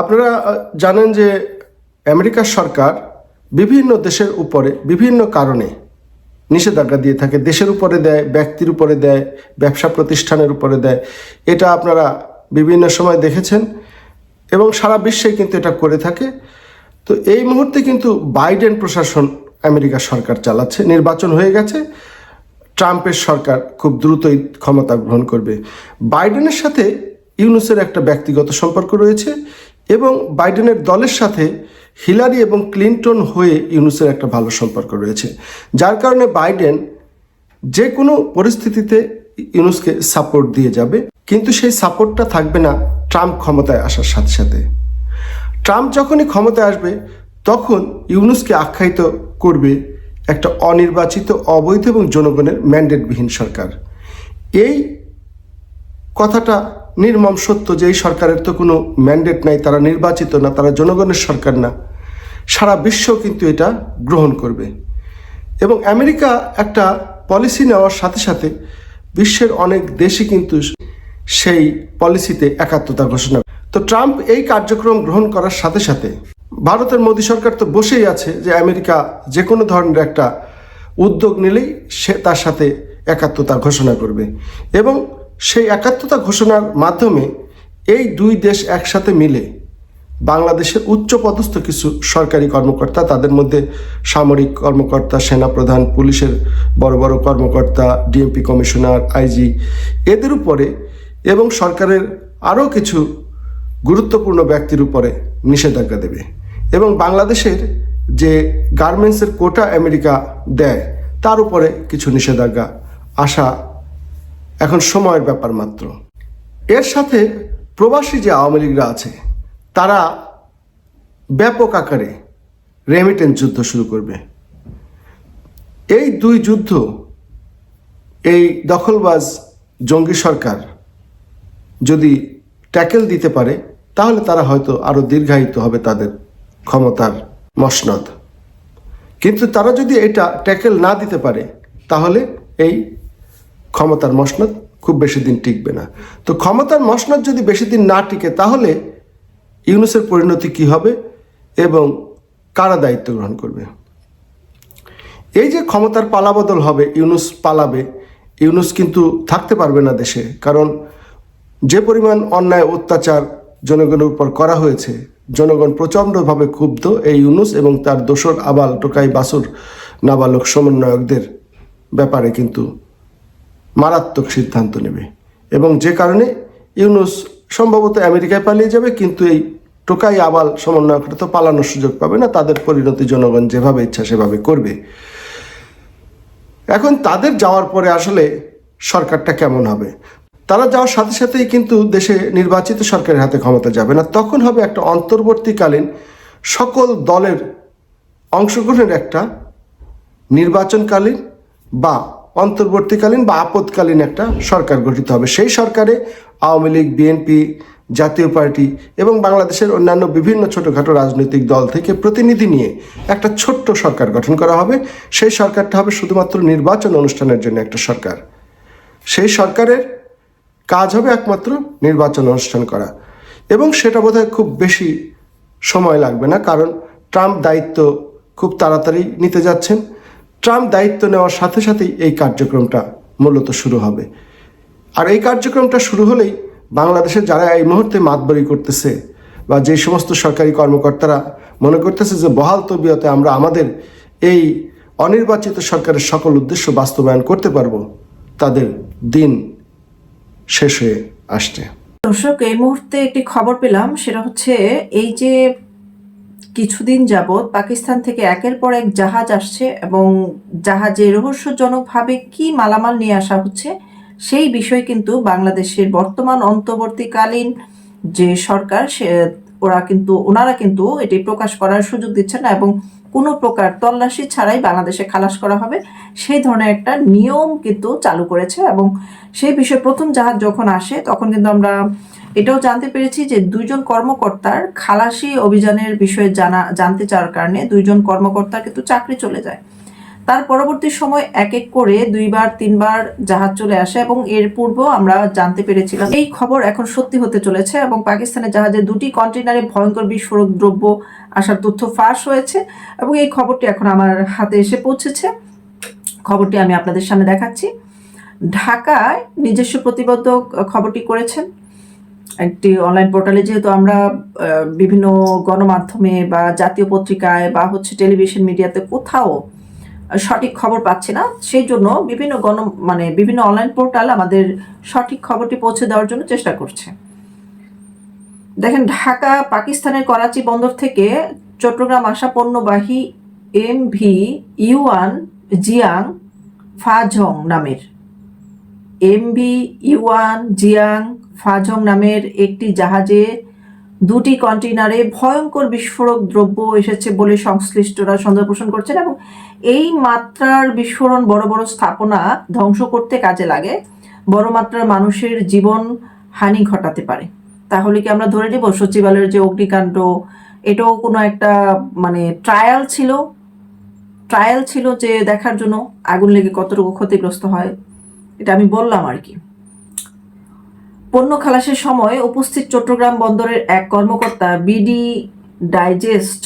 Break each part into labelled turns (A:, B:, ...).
A: আপনারা জানেন যে আমেরিকার সরকার বিভিন্ন দেশের উপরে বিভিন্ন কারণে নিষেধাজ্ঞা দিয়ে থাকে। দেশের উপরে দেয়, ব্যক্তির উপরে দেয়, ব্যবসা প্রতিষ্ঠানের উপরে দেয়। এটা আপনারা বিভিন্ন সময় দেখেছেন এবং সারা বিশ্বে কিন্তু এটা করে থাকে। তো এই মুহূর্তে কিন্তু বাইডেন প্রশাসন আমেরিকার সরকার চালাচ্ছে। নির্বাচন হয়ে গেছে। ট্রাম্পের সরকার খুব দ্রুতই ক্ষমতা গ্রহণ করবে। বাইডেনের সাথে ইউনুসের একটা ব্যক্তিগত সম্পর্ক রয়েছে। এবং বাইডেনের দলের সাথে হিলারি এবং ক্লিন্টন হয়ে ইউনুসের একটা ভালো সম্পর্ক রয়েছে, যার কারণে বাইডেন যে কোনো পরিস্থিতিতে ইউনুসকে সাপোর্ট দিয়ে যাবে, কিন্তু সেই সাপোর্টটা থাকবে না ট্রাম্প ক্ষমতায় আসার সাথে সাথে। ট্রাম্প যখনই ক্ষমতায় আসবে, তখন ইউনুসকে আখ্যায়িত করবে একটা অনির্বাচিত, অবৈধ এবং জনগণের ম্যান্ডেটবিহীন সরকার। এই কথাটা নির্মম সত্য যে এই সরকারের তো কোনো ম্যান্ডেট নাই, তারা নির্বাচিত না, তারা জনগণের সরকার না। সারা বিশ্ব কিন্তু এটা গ্রহণ করবে। এবং আমেরিকা একটা পলিসি নেওয়ার সাথে সাথে বিশ্বের অনেক দেশই কিন্তু সেই পলিসিতে একাত্মতা ঘোষণা তো ট্রাম্প এই কার্যক্রম গ্রহণ করার সাথে সাথে ভারতের মোদী সরকার তো বসেই আছে যে আমেরিকা যে কোনো ধরনের একটা উদ্যোগ নিলেই সে তার সাথে একাত্মতা ঘোষণা করবে। এবং সেই একাত্মতা ঘোষণার মাধ্যমে এই দুই দেশ একসাথে মিলে বাংলাদেশের উচ্চপদস্থ কিছু সরকারি কর্মকর্তা, তাদের মধ্যে সামরিক কর্মকর্তা, সেনাপ্রধান, পুলিশের বড় বড় কর্মকর্তা, ডিএমপি কমিশনার, আইজি এদের উপরে এবং সরকারের আরও কিছু গুরুত্বপূর্ণ ব্যক্তির উপরে নিষেধাজ্ঞা দেবে। এবং বাংলাদেশের যে গার্মেন্টসের কোটা আমেরিকা দেয়, তার উপরে কিছু নিষেধাজ্ঞা আসা এখন সময়ের ব্যাপার মাত্র। এর সাথে প্রবাসী যে আওয়ামী লীগরা আছে, তারা ব্যাপক আকারে রেমিটেন্স যুদ্ধ শুরু করবে। এই দুই যুদ্ধ, এই দখলবাজ জঙ্গি সরকার যদি ট্যাকেল দিতে পারে, তাহলে তারা হয়তো আরও দীর্ঘায়িত হবে তাদের ক্ষমতার মসনদ। কিন্তু তারা যদি এটা ট্যাকেল না দিতে পারে, তাহলে এই ক্ষমতার মসনদ খুব বেশি দিন টিকবে না। তো ক্ষমতার মসনদ যদি বেশি দিন না টিকে, তাহলে ইউনুসের পরিণতি কি হবে এবং কারা দায়িত্ব গ্রহণ করবে? এই যে ক্ষমতার পালাবদল হবে, ইউনুস পালাবে, ইউনুস কিন্তু থাকতে পারবে না দেশে, কারণ যে পরিমাণ অন্যায়, অত্যাচার জনগণের উপর করা হয়েছে, জনগণ প্রচণ্ডভাবে ক্ষুব্ধ এই ইউনুস এবং তার দোসর আবাল টোকাই বাসুর নাবালক সমন্বয়কদের ব্যাপারে কিন্তু মারাত্মক সিদ্ধান্ত নেবে। এবং যে কারণে ইউনুস সম্ভবত আমেরিকায় পালিয়ে যাবে, কিন্তু এই টোকাই আবাল সমন্বয়করা তো পালানোর সুযোগ পাবে না, তাদের পরিণতি জনগণ যেভাবে ইচ্ছা সেভাবে করবে। এখন তাদের যাওয়ার পরে আসলে সরকারটা কেমন হবে? তারা যাওয়ার সাথে সাথেই কিন্তু দেশে নির্বাচিত সরকারের হাতে ক্ষমতা যাবে না। তখন হবে একটা অন্তর্বর্তীকালীন সকল দলের অংশগ্রহণের একটা নির্বাচনকালীন বা অন্তর্বর্তীকালীন বা আপদকালীন একটা সরকার গঠিত হবে। সেই সরকারে Awami league, BNP, Jatiya party এবং বাংলাদেশের অন্যান্য বিভিন্ন ছোটোখাটো রাজনৈতিক দল থেকে প্রতিনিধি নিয়ে একটা ছোট্ট সরকার গঠন করা হবে। সেই সরকারটা হবে শুধুমাত্র নির্বাচন অনুষ্ঠানের জন্য একটা সরকার। সেই সরকারের কাজ হবে একমাত্র নির্বাচন অনুষ্ঠান করা। এবং সেটা বোধহয় খুব বেশি সময় লাগবে না, কারণ ট্রাম্প দায়িত্ব খুব তাড়াতাড়ি নিতে যাচ্ছেন। ট্রাম্প দায়িত্ব নেওয়ার সাথে সাথেই এই কার্যক্রমটা মূলত শুরু হবে। আর এই কার্যক্রমটা শুরু হলেই বাংলাদেশে যারা এই মুহূর্তে মাতবরি করতেছে বা যে সমস্ত সরকারি কর্মকর্তারা মনে করতেছে যে বহাল তবিয়তে আমরা আমাদের এই অনির্বাচিত সরকারের সকল উদ্দেশ্য বাস্তবায়ন করতে পারব, তাদের দিন শেষ হয়ে আসছে।
B: দর্শক, এই মুহূর্তে একটি খবর পেলাম, সেটা হচ্ছে এই যে কিছুদিন যাবৎ পাকিস্তান থেকে একের পর এক জাহাজ আসছে এবং জাহাজে রহস্যজনকভাবে কি মালামাল নিয়ে আসা হচ্ছে, সেই বিষয় কিন্তু বাংলাদেশের বর্তমান অন্তর্বর্তীকালীন যে সরকার, সে, ওরা কিন্তু, ওনারা কিন্তু এটি প্রকাশ করার সুযোগ দিচ্ছে না এবং কোনো প্রকার তল্লাশি ছাড়াই বাংলাদেশে খালাস করা হবে, সেই ধরনের একটা নিয়ম কিন্তু চালু করেছে এবং সেই বিষয়ে প্রথম জাহাজ যখন আসে, তখন কিন্তু আমরা এটাও জানতে পেরেছি যে দুইজন কর্মকর্তার খালাসি অভিযানের বিষয়ে জানা, জানতে চাওয়ার কারণে দুইজন কর্মকর্তার কিন্তু চাকরি চলে যায়। তার পরবর্তী সময় এক এক করে দুইবার, তিনবার জাহাজ চলে আসে এবং এর পূর্বেও আমরা জানতে পেরেছিলাম এই খবর এখন সত্যি হতে চলেছে এবং পাকিস্তানের জাহাজে দুটি কন্টেনারে ভয়ঙ্কর বিস্ফোরক দ্রব্য আসার তথ্য ফাঁস হয়েছে এবং এই খবরটি এখন আমার হাতে এসে পৌঁছেছে। খবরটি আমি আপনাদের সামনে দেখাচ্ছি। ঢাকায় নিজস্ব প্রতিবেদক খবরটি করেছেন। একটি অনলাইন পোর্টালে যেহেতু আমরা বিভিন্ন গণমাধ্যমে বা জাতীয় পত্রিকায় বা হচ্ছে টেলিভিশন মিডিয়াতে কোথাও সঠিক খবর পাচ্ছি না, সেই জন্য বিভিন্ন গণ মানে বিভিন্ন অনলাইন পোর্টাল আমাদের সঠিক খবরটি পৌঁছে দেওয়ার জন্য চেষ্টা করছে। দেখেন, ঢাকা, পাকিস্তানের করাচি বন্দর থেকে চট্টগ্রাম আসা পণ্যবাহী M V Yuan Jiang Fazhong নামের এমভি ইউয়ান জিয়াং ফাজং নামের একটি জাহাজে দুটি কন্টেইনারে ভয়ঙ্কর বিস্ফোরক দ্রব্য এসেছে বলে সংশ্লিষ্টরা সন্দেহ পোষণ করছেন এবং এই মাত্রার বিস্ফোরণ বড় বড় স্থাপনা ধ্বংস করতে কাজে লাগে। বড় মাত্রার মানুষের জীবন হানি ঘটাতে পারে। তাহলে কি আমরা ধরে নেব সচিবালয়ের যে অগ্নিকাণ্ড, এটাও কোনো একটা মানে ট্রায়াল ছিল? ট্রায়াল ছিল যে দেখার জন্য আগুন লেগে কতটুকু ক্ষতিগ্রস্ত হয়? এটা আমি বললাম আর কি। পণ্য খালাসের সময় উপস্থিত চট্টগ্রাম বন্দরের এক কর্মকর্তা বিডি ডাইজেস্ট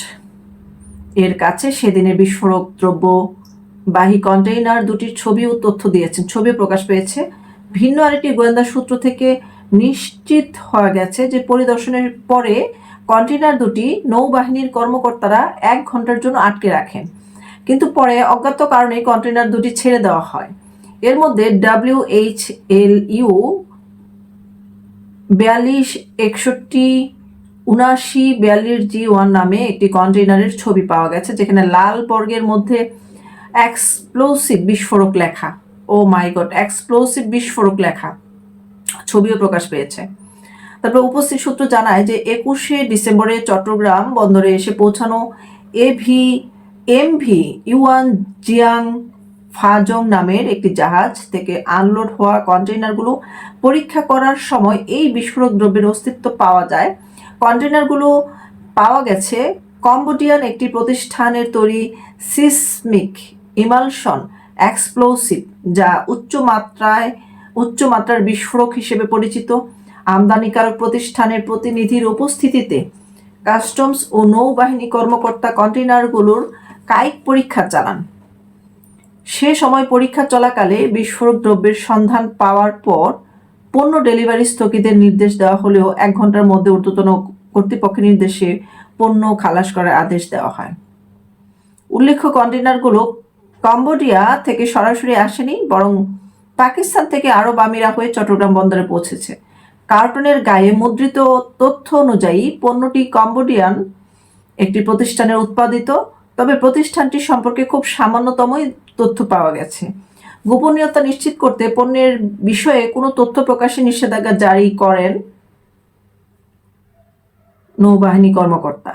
B: এর কাছে সেদিনের বিস্ফোরক দ্রব্য বাহী কন্টেইনার দুটির ছবি ও তথ্য দিয়েছেন। ছবি প্রকাশ পেয়েছে। ভিন্ন আরেকটি গোয়েন্দা সূত্র থেকে নিশ্চিত হওয়া গেছে যে পরিদর্শনের পরে কন্টেইনার দুটি নৌবাহিনীর কর্মকর্তারা এক ঘণ্টার জন্য আটকে রাখেন। কিন্তু পরে অজ্ঞাত কারণে কন্টেইনার দুটি ছেড়ে দেওয়া হয়। এর মধ্যে ডাব্লিউ এইচ এল ইউ বিয়াল্লিশ, একষট্টি উনাশি বিয়াল্লিশ জি ওয়ান নামে একটি কন্টেইনারের ছবি পাওয়া গেছে, যেখানে লাল বর্গের মধ্যে এক্সপ্লোসিভ বিস্ফোরক লেখা। ও মাই গড এক্সপ্লোসিভ বিস্ফোরক লেখা। ছবিও প্রকাশ পেয়েছে। তারপর উপস্থিত সূত্র জানায় যে একুশে ডিসেম্বরে চট্টগ্রাম বন্দরে এসে পৌঁছানো AV MV Yuan Jiang Fazhong নামের একটি জাহাজ থেকে আনলোড হওয়া কন্টেইনারগুলো পরীক্ষা করার সময় এই বিস্ফোরক দ্রব্যের অস্তিত্ব পাওয়া যায়। কন্টেইনারগুলো পাওয়া গেছে কম্বোডিয়ান একটি প্রতিষ্ঠানের তৈরি সিসমিক ইমালশন এক্সপ্লোসিভ, যা উচ্চ মাত্রায়, উচ্চ মাত্রার বিস্ফোরক হিসেবে পরিচিত। আমদানিকারক প্রতিষ্ঠানের প্রতিনিধির উপস্থিতিতে কাস্টমস ও নৌবাহিনী কর্মকর্তা কন্টেইনারগুলোর কায়িক পরীক্ষা চালান। সে সময় পরীক্ষা চলাকালে বিস্ফোরক দ্রব্যের সন্ধান পাওয়ার পর পণ্য ডেলিভারি স্থগিতের নির্দেশ দেওয়া হলেও এক ঘণ্টার মধ্যে ঊর্ধ্বতন কর্তৃপক্ষের নির্দেশে পণ্য খালাস করার আদেশ দেওয়া হয়। উল্লেখ্য কন্টেনারগুলো কম্বোডিয়া থেকে সরাসরি আসেনি, বরং পাকিস্তান থেকে আরব আমিরা হয়ে চট্টগ্রাম বন্দরে পৌঁছেছে। কার্টনের গায়ে মুদ্রিত তথ্য অনুযায়ী পণ্যটি কম্বোডিয়ান একটি প্রতিষ্ঠানের উৎপাদিত, তবে প্রতিষ্ঠানটি সম্পর্কে খুব সামান্যতমই তথ্য পাওয়া গেছে। গোপনীয়তা নিশ্চিত করতে পণ্যের বিষয়ে কোনো তথ্য প্রকাশে নিষেধাজ্ঞা জারি করেন নৌবাহিনী কর্মকর্তা।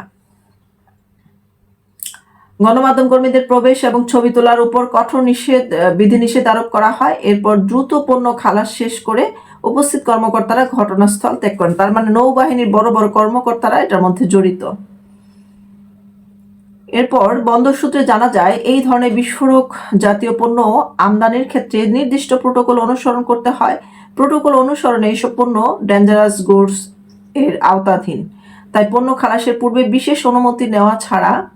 B: গণমাধ্যম কর্মীদের প্রবেশ এবং ছবি তোলার উপর কঠোর নিষেধ বিধিনিষেধ আরোপ করা হয়। এরপর দ্রুত পণ্য খালাস শেষ করে উপস্থিত কর্মকর্তারা ঘটনাস্থল ত্যাগ করেন। তার মানে নৌবাহিনীর বড় বড় কর্মকর্তারা এটার মধ্যে জড়িত। এরপর বন্দর সূত্রে জানা যায়, এই ধরনের বিস্ফোরক জাতীয় পণ্য আমদানির ক্ষেত্রে নির্দিষ্ট প্রোটোকল অনুসরণ করতে হয়। প্রোটোকল অনুসরণে এইসব পণ্য ডেঞ্জারাস গুডস এর আওতাধীন। তাই পণ্য খালাসের পূর্বে বিশেষ অনুমতি নেওয়া ছাড়া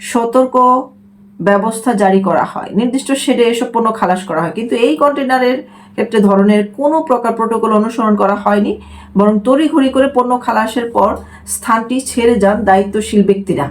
B: সতর্ক ব্যবস্থা জারি করা হয়। নির্দিষ্ট শেডে এসব পণ্য খালাস করা হয়। কিন্তু এই কন্টেনারের ক্ষেত্রে ধরনের কোনো প্রকার প্রোটোকল অনুসরণ করা হয়নি, বরং তড়িঘড়ি করে পণ্য খালাসের পর স্থানটি ছেড়ে যান দায়িত্বশীল ব্যক্তিরা।